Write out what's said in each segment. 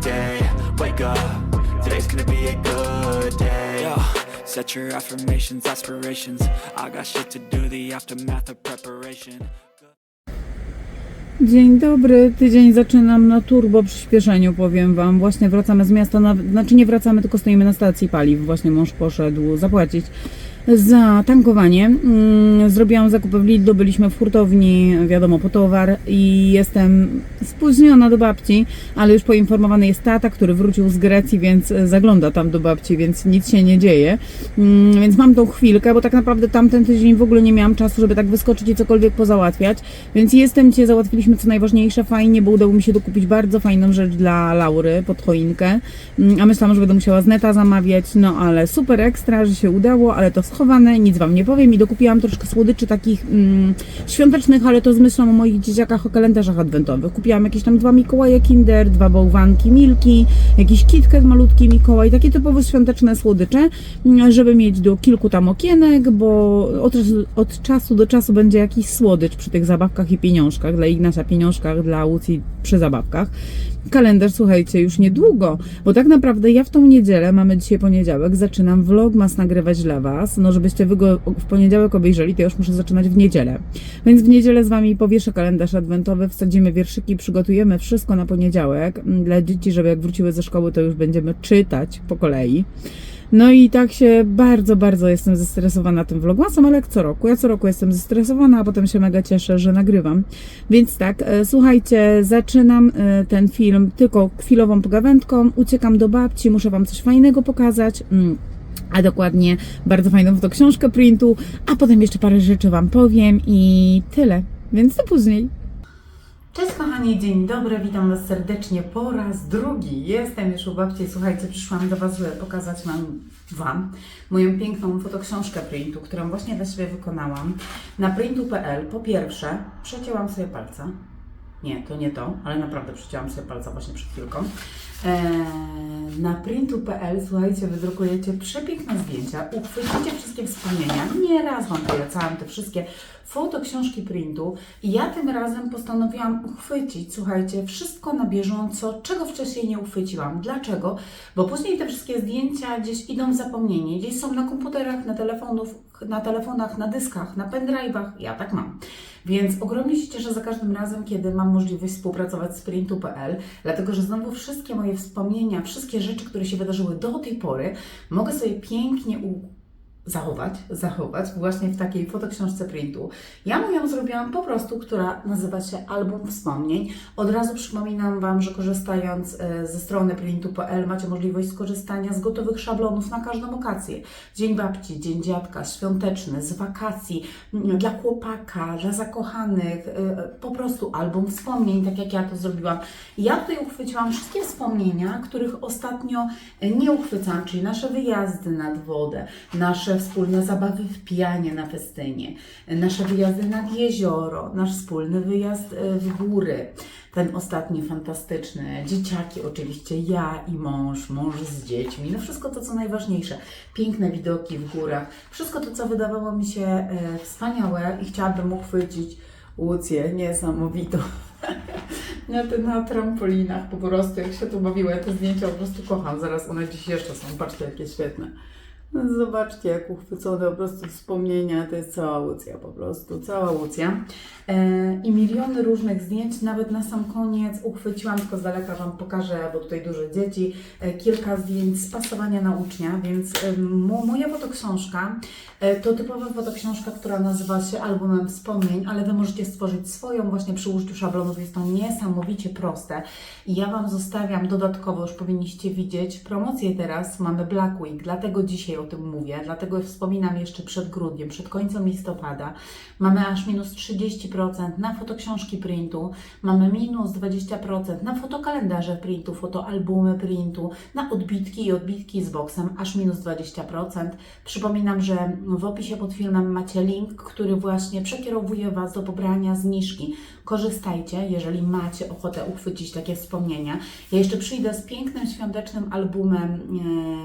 Day. Wake up, today's gonna be a good day. Yo, set your affirmations, aspirations. I got shit to do, the aftermath of preparation. Dzień dobry, tydzień zaczynam na turbo przyspieszeniu, powiem Wam. Właśnie wracamy z miasta, na, znaczy nie wracamy, tylko stoimy na stacji paliw. Właśnie mąż poszedł zapłacić za tankowanie. Mm, Zrobiłam zakupy w Lidlu, byliśmy w hurtowni, wiadomo, po towar i jestem spóźniona do babci, ale już poinformowany jest tata, który wrócił z Grecji, więc zagląda tam do babci, więc nic się nie dzieje. Mm, Więc mam tą chwilkę, bo tak naprawdę tamten tydzień w ogóle nie miałam czasu, żeby tak wyskoczyć i cokolwiek pozałatwiać. Więc jestem Cię, załatwiliśmy co najważniejsze fajnie, bo udało mi się dokupić bardzo fajną rzecz dla Laury pod choinkę. Mm, A myślałam, że będę musiała z neta zamawiać, no ale super ekstra, że się udało, ale to schowane, nic Wam nie powiem. I dokupiłam troszkę słodyczy takich mm, świątecznych, ale to z myślą o moich dzieciakach, o kalendarzach adwentowych. Kupiłam jakieś tam dwa Mikołaje Kinder, dwa bałwanki Milki, jakiś KitKat malutki Mikołaj, takie typowo świąteczne słodycze, mm, żeby mieć do kilku tam okienek, bo od, od czasu do czasu będzie jakiś słodycz przy tych zabawkach i pieniążkach, dla Ignacia pieniążkach, dla Łucji przy zabawkach. Kalendarz, słuchajcie, już niedługo, bo tak naprawdę ja w tą niedzielę, mamy dzisiaj poniedziałek, zaczynam vlogmas nagrywać dla Was, no żebyście Wy go w poniedziałek obejrzeli, to ja już muszę zaczynać w niedzielę. Więc w niedzielę z Wami powieszę kalendarz adwentowy, wsadzimy wierszyki, przygotujemy wszystko na poniedziałek mm, dla dzieci, żeby jak wróciły ze szkoły, to już będziemy czytać po kolei. No i tak się bardzo, bardzo jestem zestresowana tym vlogmasem, ale jak co roku. Ja co roku jestem zestresowana, a potem się mega cieszę, że nagrywam. Więc tak, e, słuchajcie, zaczynam e, ten film tylko chwilową pogawędką. Uciekam do babci, muszę Wam coś fajnego pokazać. Mm. A dokładnie bardzo fajną fotoksiążkę printu, a potem jeszcze parę rzeczy Wam powiem i tyle. Więc do później. Cześć kochani, dzień dobry, witam Was serdecznie po raz drugi. Jestem już u babci, słuchajcie, przyszłam do Was, żeby pokazać Wam, wam moją piękną fotoksiążkę printu, którą właśnie dla siebie wykonałam. Na printu.pl po pierwsze przecięłam sobie palca. Nie, to nie to, ale naprawdę przecięłam sobie palca właśnie przed chwilką. Eee, na printu.pl, słuchajcie, wydrukujecie przepiękne zdjęcia, uchwycicie wszystkie wspomnienia. Nie raz Wam polecałam te wszystkie fotoksiążki printu i ja tym razem postanowiłam uchwycić, słuchajcie, wszystko na bieżąco, czego wcześniej nie uchwyciłam. Dlaczego? Bo później te wszystkie zdjęcia gdzieś idą w zapomnienie, gdzieś są na komputerach, na, telefonów, na telefonach, na dyskach, na pendrive'ach. Ja tak mam. Więc ogromnie się cieszę za każdym razem, kiedy mam możliwość współpracować z printu.pl, dlatego że znowu wszystkie moje wspomnienia, wszystkie rzeczy, które się wydarzyły do tej pory, mogę sobie pięknie u zachować, zachować właśnie w takiej fotoksiążce printu. Ja mu ją zrobiłam po prostu, która nazywa się Album Wspomnień. Od razu przypominam Wam, że korzystając e, ze strony printu.pl macie możliwość skorzystania z gotowych szablonów na każdą okazję. Dzień babci, dzień dziadka, świąteczny, z wakacji, m, dla chłopaka, dla zakochanych, e, po prostu album wspomnień, tak jak ja to zrobiłam. Ja tutaj uchwyciłam wszystkie wspomnienia, których ostatnio e, nie uchwycałam, czyli nasze wyjazdy nad wodę, nasze wspólne zabawy w pijanie na festynie, nasze wyjazdy nad jezioro, nasz wspólny wyjazd e, w góry, ten ostatni fantastyczny, dzieciaki oczywiście, ja i mąż, mąż z dziećmi, no wszystko to, co najważniejsze, piękne widoki w górach, wszystko to, co wydawało mi się e, wspaniałe i chciałabym uchwycić Łucję niesamowitą. Na, te- na trampolinach po prostu, jak się tu bawiła, ja te zdjęcia po prostu kocham. Zaraz one dziś jeszcze są, patrzcie jakie świetne. Zobaczcie, jak uchwycone po prostu wspomnienia, to jest cała Łucja po prostu, cała Łucja. E, I miliony różnych zdjęć, nawet na sam koniec uchwyciłam, tylko z daleka Wam pokażę, bo tutaj duże dzieci, e, kilka zdjęć z pasowania na ucznia, więc e, mo, moja fotoksiążka e, to typowa fotoksiążka, która nazywa się albumem wspomnień, ale Wy możecie stworzyć swoją właśnie przy użyciu szablonów, jest to niesamowicie proste. I ja Wam zostawiam dodatkowo, już powinniście widzieć, promocję teraz, mamy Black Week, dlatego dzisiaj o tym mówię, dlatego wspominam jeszcze przed grudniem, przed końcem listopada. Mamy aż minus 30% na fotoksiążki printu, mamy minus 20% na fotokalendarze printu, fotoalbumy printu, na odbitki i odbitki z boksem, aż minus 20%. Przypominam, że w opisie pod filmem macie link, który właśnie przekierowuje Was do pobrania zniżki. Korzystajcie, jeżeli macie ochotę uchwycić takie wspomnienia. Ja jeszcze przyjdę z pięknym świątecznym albumem,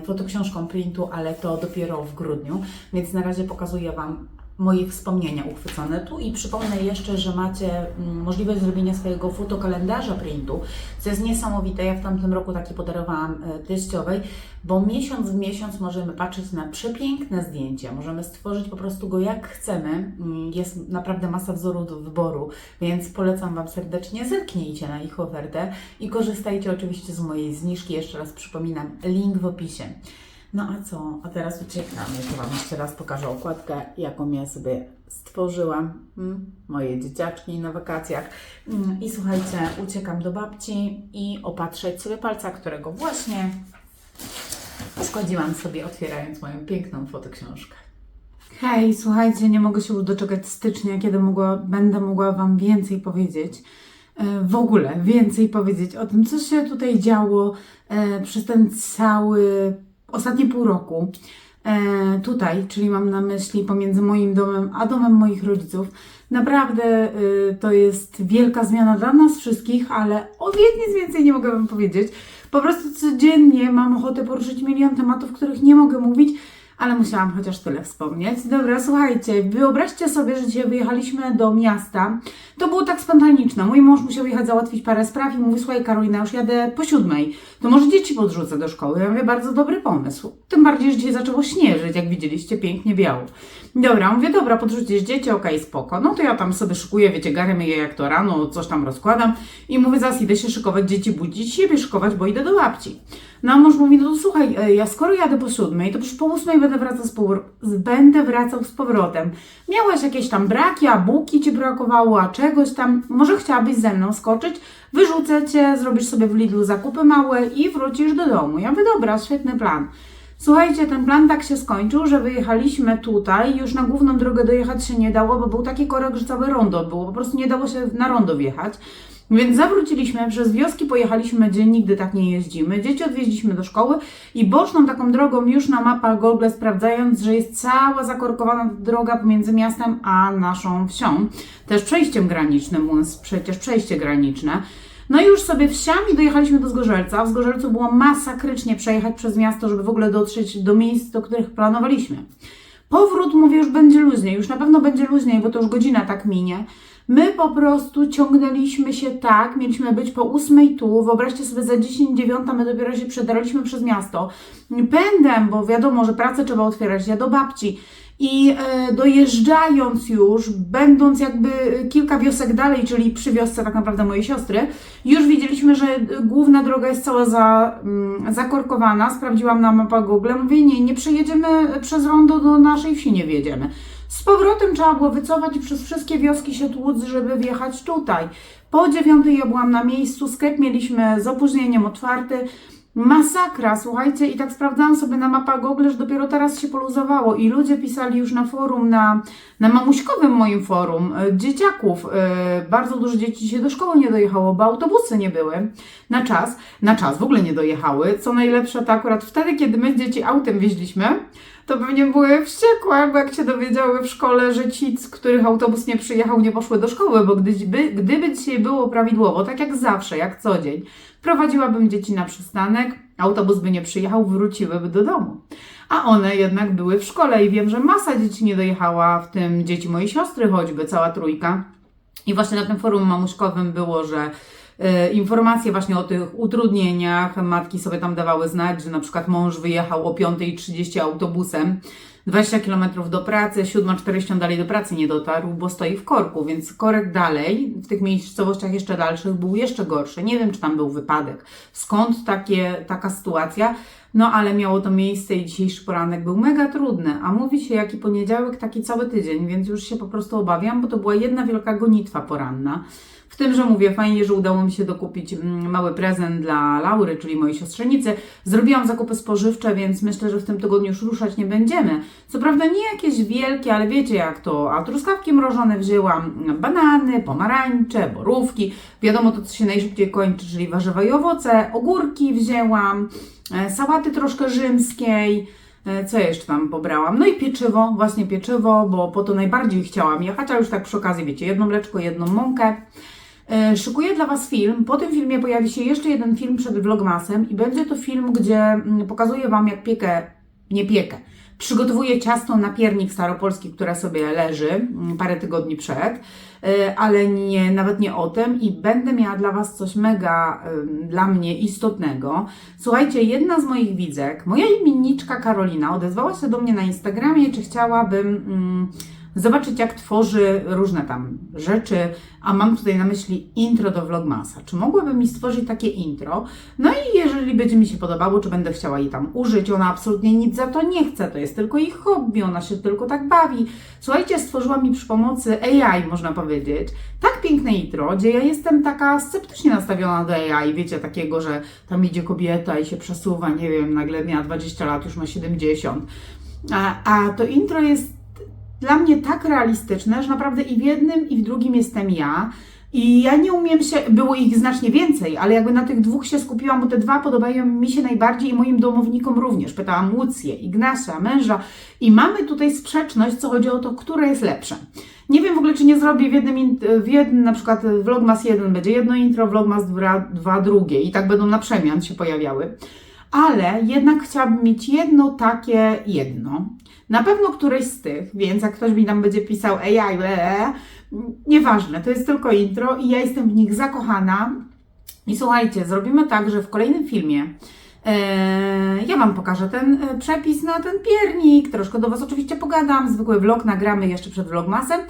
e, fotoksiążką printu, ale to dopiero w grudniu, więc na razie pokazuję Wam moje wspomnienia uchwycone tu i przypomnę jeszcze, że macie mm, możliwość zrobienia swojego fotokalendarza printu, co jest niesamowite. Ja w tamtym roku taki podarowałam e, teściowej, bo miesiąc w miesiąc możemy patrzeć na przepiękne zdjęcia, możemy stworzyć po prostu go jak chcemy. Mm, Jest naprawdę masa wzorów do wyboru, więc polecam Wam serdecznie, zerknijcie na ich ofertę i korzystajcie oczywiście z mojej zniżki. Jeszcze raz przypominam, link w opisie. No a co? A teraz uciekam. Jeszcze Wam jeszcze raz pokażę okładkę, jaką ja sobie stworzyłam. Mm, moje dzieciaczki na wakacjach. Mm, I słuchajcie, uciekam do babci i opatrzeć sobie palca, którego właśnie uszkodziłam sobie otwierając moją piękną fotoksiążkę. Hej, słuchajcie, nie mogę się już doczekać stycznia, kiedy mogła, będę mogła Wam więcej powiedzieć. E, W ogóle więcej powiedzieć o tym, co się tutaj działo e, przez ten cały ostatnie pół roku. E, tutaj, czyli mam na myśli pomiędzy moim domem a domem moich rodziców. Naprawdę e, to jest wielka zmiana dla nas wszystkich, ale o nic więcej nie mogę Wam powiedzieć. Po prostu codziennie mam ochotę poruszyć milion tematów, których nie mogę mówić, ale musiałam chociaż tyle wspomnieć. Dobra, słuchajcie, wyobraźcie sobie, że dzisiaj wyjechaliśmy do miasta. To było tak spontaniczne. Mój mąż musiał jechać załatwić parę spraw i mówi, słuchaj Karolina, już jadę po siódmej. To może dzieci podrzucę do szkoły. Ja mówię, bardzo dobry pomysł. Tym bardziej, że dzisiaj zaczęło śnieżyć, jak widzieliście, pięknie biało. Dobra, mówię, dobra, podrzucisz dzieci, okej, spoko. No to ja tam sobie szykuję, wiecie, garę myję jak to rano, coś tam rozkładam i mówię, zaraz idę się szykować, dzieci budzić, siebie szykować, bo idę do babci. No a mąż mówi, no to słuchaj, e, ja skoro jadę po siódmej, to już po ósmej będę wracał z, powr- będę wracał z powrotem. Miałaś jakieś tam braki, a buki Ci brakowało, a czegoś tam, może chciałabyś ze mną skoczyć, wyrzucę Cię, zrobisz sobie w Lidlu zakupy małe i wrócisz do domu. Ja mówię, dobra, świetny plan. Słuchajcie, ten plan tak się skończył, że wyjechaliśmy tutaj, już na główną drogę dojechać się nie dało, bo był taki korek, że całe rondo było, po prostu nie dało się na rondo wjechać. Więc zawróciliśmy, przez wioski pojechaliśmy, gdzie nigdy tak nie jeździmy. Dzieci odwieźliśmy do szkoły i boczną taką drogą już na mapach Google sprawdzając, że jest cała zakorkowana droga pomiędzy miastem a naszą wsią. Też przejściem granicznym, przecież przejście graniczne. No i już sobie wsiami dojechaliśmy do Zgorzelca. W Zgorzelcu było masakrycznie przejechać przez miasto, żeby w ogóle dotrzeć do miejsc, do których planowaliśmy. Powrót, mówię, już będzie luźniej, już na pewno będzie luźniej, bo to już godzina tak minie. My po prostu ciągnęliśmy się tak, mieliśmy być po ósmej tu, wyobraźcie sobie za 10 dziewiąta, my dopiero się przedarliśmy przez miasto. Pędem, bo wiadomo, że pracę trzeba otwierać, ja do babci. I e, dojeżdżając już, będąc jakby kilka wiosek dalej, czyli przy wiosce tak naprawdę mojej siostry, już widzieliśmy, że główna droga jest cała za, mm, zakorkowana. Sprawdziłam na mapach Google, mówię, nie, nie przejedziemy przez rondo do naszej wsi, nie wjedziemy. Z powrotem trzeba było wycofać i przez wszystkie wioski się tłuc, żeby wjechać tutaj. Po dziewiątej ja byłam na miejscu, sklep mieliśmy z opóźnieniem otwarty. Masakra, słuchajcie, i tak sprawdzałam sobie na mapach Google, że dopiero teraz się poluzowało i ludzie pisali już na forum, na, na mamuśkowym moim forum, e, dzieciaków, e, bardzo dużo dzieci się do szkoły nie dojechało, bo autobusy nie były na czas, na czas w ogóle nie dojechały, co najlepsze to akurat wtedy, kiedy my dzieci autem wieźliśmy, to pewnie były wściekłe, bo jak się dowiedziały w szkole, że ci, z których autobus nie przyjechał, nie poszły do szkoły, bo gdyby, gdyby dzisiaj było prawidłowo, tak jak zawsze, jak co dzień, prowadziłabym dzieci na przystanek, autobus by nie przyjechał, wróciłyby do domu. A one jednak były w szkole i wiem, że masa dzieci nie dojechała, w tym dzieci mojej siostry choćby, cała trójka. I właśnie na tym forum mamuszkowym było, że informacje właśnie o tych utrudnieniach, matki sobie tam dawały znać, że na przykład mąż wyjechał o 5.30 autobusem, 20 km do pracy, 7.40 dalej do pracy nie dotarł, bo stoi w korku, więc korek dalej, w tych miejscowościach jeszcze dalszych był jeszcze gorszy. Nie wiem, czy tam był wypadek. Skąd takie, taka sytuacja? No ale miało to miejsce i dzisiejszy poranek był mega trudny, a mówi się jaki poniedziałek, taki cały tydzień, więc już się po prostu obawiam, bo to była jedna wielka gonitwa poranna. W tym, że mówię, fajnie, że udało mi się dokupić mm, mały prezent dla Laury, czyli mojej siostrzenicy. Zrobiłam zakupy spożywcze, więc myślę, że w tym tygodniu już ruszać nie będziemy. Co prawda nie jakieś wielkie, ale wiecie jak to, a truskawki mrożone wzięłam, banany, pomarańcze, borówki. Wiadomo to, co się najszybciej kończy, czyli warzywa i owoce. Ogórki wzięłam, e, sałaty troszkę rzymskiej. E, Co jeszcze tam pobrałam? No i pieczywo, właśnie pieczywo, bo po to najbardziej chciałam jechać, a już tak przy okazji, wiecie, jedno mleczko, jedną mąkę. E, Szykuję dla Was film. Po tym filmie pojawi się jeszcze jeden film przed Vlogmasem i będzie to film, gdzie mm, pokazuję Wam, jak piekę, nie piekę, przygotowuję ciasto na piernik staropolski, które sobie leży mm, parę tygodni przed, e, ale nie, nawet nie o tym i będę miała dla Was coś mega dla mnie istotnego. Słuchajcie, jedna z moich widzek, moja imienniczka Karolina, odezwała się do mnie na Instagramie, czy chciałabym mm, zobaczyć, jak tworzy różne tam rzeczy, a mam tutaj na myśli intro do Vlogmasa. Czy mogłaby mi stworzyć takie intro? No i jeżeli będzie mi się podobało, czy będę chciała jej tam użyć, ona absolutnie nic za to nie chce, to jest tylko jej hobby, ona się tylko tak bawi. Słuchajcie, stworzyła mi przy pomocy AI, można powiedzieć, tak piękne intro, gdzie ja jestem taka sceptycznie nastawiona do AI, wiecie, takiego, że tam idzie kobieta i się przesuwa, nie wiem, nagle miała 20 lat, już ma 70. A, a to intro jest dla mnie tak realistyczne, że naprawdę i w jednym, i w drugim jestem ja. I ja nie umiem się, było ich znacznie więcej, ale jakby na tych dwóch się skupiłam, bo te dwa podobają mi się najbardziej i moim domownikom również. Pytałam Łucję, Ignasia, męża i mamy tutaj sprzeczność, co chodzi o to, które jest lepsze. Nie wiem w ogóle, czy nie zrobię w jednym, w jednym na przykład Vlogmas 1 będzie jedno intro, Vlogmas 2, dwa drugie i tak będą na przemian się pojawiały. Ale jednak chciałabym mieć jedno takie jedno. Na pewno któreś z tych, więc jak ktoś mi tam będzie pisał AI, ble, nieważne, to jest tylko intro i ja jestem w nich zakochana. I słuchajcie, zrobimy tak, że w kolejnym filmie e, ja Wam pokażę ten e, przepis na ten piernik, troszkę do Was oczywiście pogadam, zwykły vlog nagramy jeszcze przed vlogmasem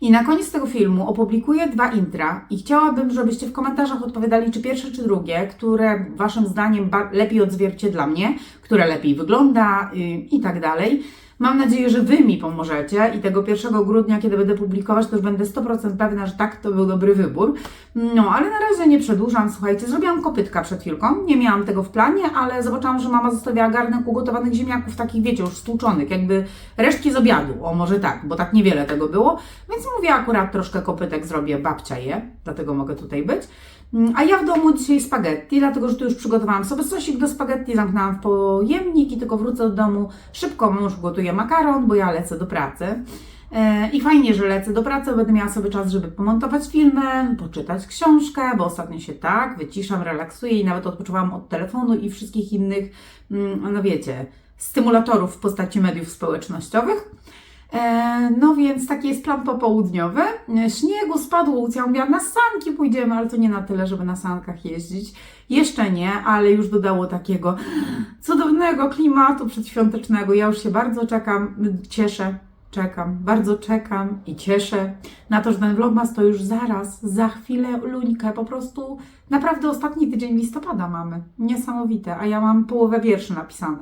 i na koniec tego filmu opublikuję dwa intra i chciałabym, żebyście w komentarzach odpowiadali, czy pierwsze, czy drugie, które Waszym zdaniem lepiej odzwierciedla mnie, które lepiej wygląda y, i tak dalej. Mam nadzieję, że Wy mi pomożecie i tego 1 grudnia, kiedy będę publikować, to już będę 100% pewna, że tak, to był dobry wybór. No, ale na razie nie przedłużam. Słuchajcie, zrobiłam kopytka przed chwilką. Nie miałam tego w planie, ale zobaczyłam, że mama zostawiała garnek ugotowanych ziemniaków, takich wiecie, już stłuczonych, jakby resztki z obiadu. O, może tak, bo tak niewiele tego było. Więc mówię, akurat troszkę kopytek zrobię, babcia je, dlatego mogę tutaj być. Mm, A ja w domu dzisiaj spaghetti, dlatego że tu już przygotowałam sobie sosik do spaghetti, zamknęłam w pojemnik i tylko wrócę do domu. Szybko mąż gotuje makaron, bo ja lecę do pracy. E, I fajnie, że lecę do pracy, będę miała sobie czas, żeby pomontować filmy, poczytać książkę, bo ostatnio się tak wyciszam, relaksuję i nawet odpoczywałam od telefonu i wszystkich innych, mm, no wiecie, stymulatorów w postaci mediów społecznościowych. E, No więc taki jest plan popołudniowy. E, Śniegu spadło, ja mówiła, na sanki pójdziemy, ale to nie na tyle, żeby na sankach jeździć. Jeszcze nie, ale już dodało takiego cudownego klimatu przedświątecznego. Ja już się bardzo czekam, cieszę, czekam, bardzo czekam i cieszę na to, że ten vlogmas to już zaraz, za chwilę luńkę, po prostu naprawdę ostatni tydzień listopada mamy. Niesamowite, a ja mam połowę wierszy napisane.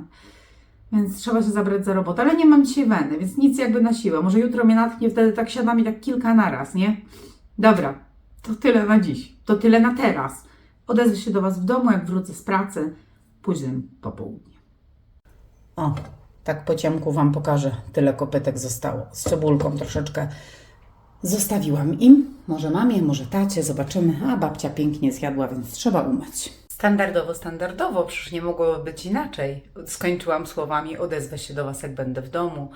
Więc trzeba się zabrać za robotę, ale nie mam dzisiaj weny, więc nic jakby na siłę. Może jutro mnie natchnie, wtedy tak siadam i tak kilka naraz, nie? Dobra, to tyle na dziś. To tyle na teraz. Odezwę się do Was w domu, jak wrócę z pracy, późnym popołudnie. O, tak po ciemku Wam pokażę. Tyle kopytek zostało. Z cebulką troszeczkę zostawiłam im. Może mamie, może tacie, zobaczymy. A babcia pięknie zjadła, więc trzeba umyć. Standardowo, standardowo, przecież nie mogło być inaczej. Skończyłam słowami, odezwę się do Was, jak będę w domu.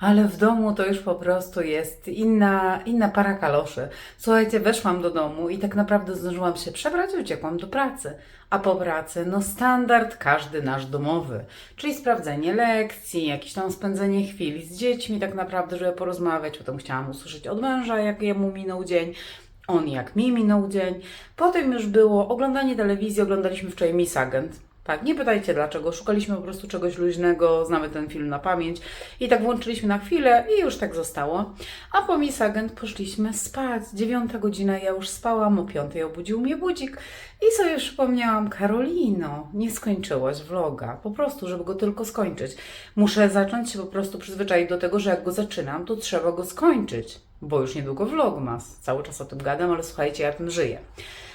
Ale w domu to już po prostu jest inna, inna para kaloszy. Słuchajcie, weszłam do domu i tak naprawdę zdążyłam się przebrać i uciekłam do pracy. A po pracy, no standard każdy nasz domowy. Czyli sprawdzenie lekcji, jakieś tam spędzenie chwili z dziećmi tak naprawdę, żeby porozmawiać. Potem chciałam usłyszeć od męża, jak jemu minął dzień. On jak mi minął dzień. Potem już było oglądanie telewizji, oglądaliśmy wczoraj Miss Agent. Tak, nie pytajcie dlaczego. Szukaliśmy po prostu czegoś luźnego, znamy ten film na pamięć i tak włączyliśmy na chwilę i już tak zostało. A po Miss Agent poszliśmy spać. Dziewiąta godzina, ja już spałam, o piątej obudził mnie budzik i sobie przypomniałam, Karolino, nie skończyłaś vloga. Po prostu, żeby go tylko skończyć. Muszę zacząć się po prostu przyzwyczaić do tego, że jak go zaczynam, to trzeba go skończyć, bo już niedługo vlogmas. Cały czas o tym gadam, ale słuchajcie, ja tym żyję.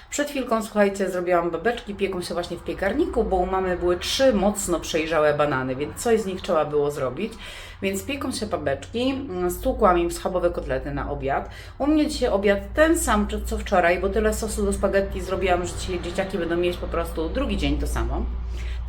Przed chwilką, słuchajcie, zrobiłam babeczki, pieką się właśnie w piekarniku, bo u mamy były trzy mocno przejrzałe banany, więc coś z nich trzeba było zrobić. Więc pieką się babeczki, stłukłam im schabowe kotlety na obiad. U mnie dzisiaj obiad ten sam, co wczoraj, bo tyle sosu do spaghetti zrobiłam, że dzieciaki będą mieć po prostu drugi dzień to samo.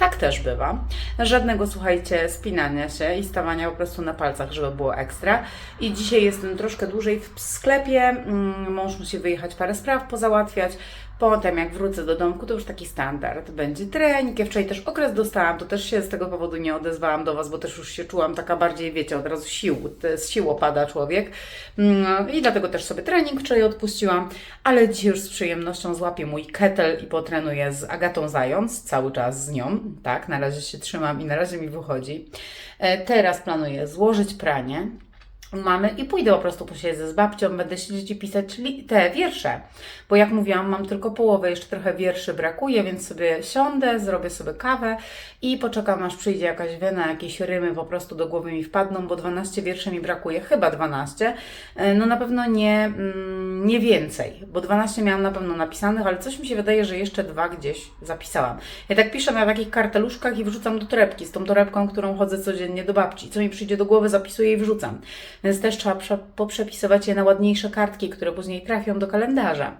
Tak też bywa. Żadnego, słuchajcie, spinania się i stawania po prostu na palcach, żeby było ekstra. I dzisiaj jestem troszkę dłużej w sklepie. Mm, Mąż musi wyjechać parę spraw pozałatwiać. Potem, jak wrócę do domku, to już taki standard. Będzie trening. Ja wczoraj też okres dostałam, to też się z tego powodu nie odezwałam do Was, bo też już się czułam taka bardziej, wiecie, od razu sił, z sił opada człowiek. Mm, I dlatego też sobie trening wczoraj odpuściłam, ale dzisiaj już z przyjemnością złapię mój kettle i potrenuję z Agatą Zając, cały czas z nią, tak, na razie się trzymam i na razie mi wychodzi. E, Teraz planuję złożyć pranie, mamy i pójdę po prostu posiedzę z babcią, będę siedzieć i pisać te wiersze, bo jak mówiłam, mam tylko połowę, jeszcze trochę wierszy brakuje, więc sobie siądę, zrobię sobie kawę i poczekam aż przyjdzie jakaś wena, jakieś rymy po prostu do głowy mi wpadną, bo 12 wierszy mi brakuje, chyba 12, E, no na pewno nie, mm, nie więcej, bo 12 miałam na pewno napisanych, ale coś mi się wydaje, że jeszcze dwa gdzieś zapisałam. Ja tak piszę na takich karteluszkach i wrzucam do torebki, z tą torebką, którą chodzę codziennie do babci. Co mi przyjdzie do głowy, zapisuję i wrzucam. Więc też trzeba prze- poprzepisywać je na ładniejsze kartki, które później trafią do kalendarza.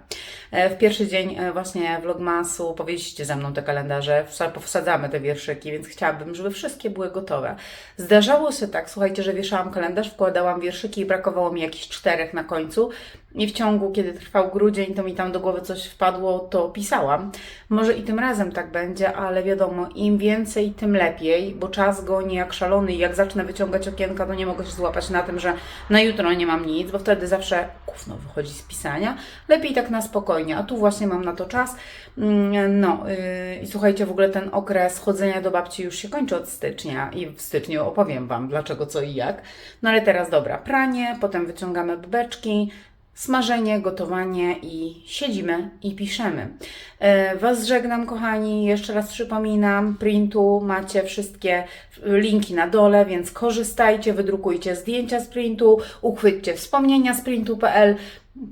E, W pierwszy dzień e, właśnie vlogmasu powiedzieliście ze mną te kalendarze, wsa- powsadzamy te wierszyki, więc chciałabym, żeby wszystkie były gotowe. Zdarzało się tak, słuchajcie, że wieszałam kalendarz, wkładałam wierszyki i brakowało mi jakichś czterech na końcu i w ciągu, kiedy trwał grudzień, to mi tam do głowy coś wpadło, to pisałam. Może i tym razem tak będzie, ale wiadomo, im więcej, tym lepiej, bo czas goni jak szalony i jak zacznę wyciągać okienka, to nie mogę się złapać na tym, że na jutro nie mam nic, bo wtedy zawsze gówno wychodzi z pisania. Lepiej tak na spokojnie, a tu właśnie mam na to czas. Mm, No yy, i słuchajcie, w ogóle ten okres chodzenia do babci już się kończy od stycznia i w styczniu opowiem Wam dlaczego, co i jak. No ale teraz dobra, pranie, potem wyciągamy bebeczki, smażenie, gotowanie i siedzimy i piszemy. E, Was żegnam, kochani. Jeszcze raz przypominam, printu macie wszystkie linki na dole, więc korzystajcie, wydrukujcie zdjęcia z printu, uchwyćcie wspomnienia z printu.pl.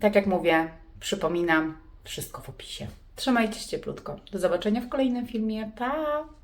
Tak jak mówię, przypominam, wszystko w opisie. Trzymajcie się cieplutko. Do zobaczenia w kolejnym filmie. Pa!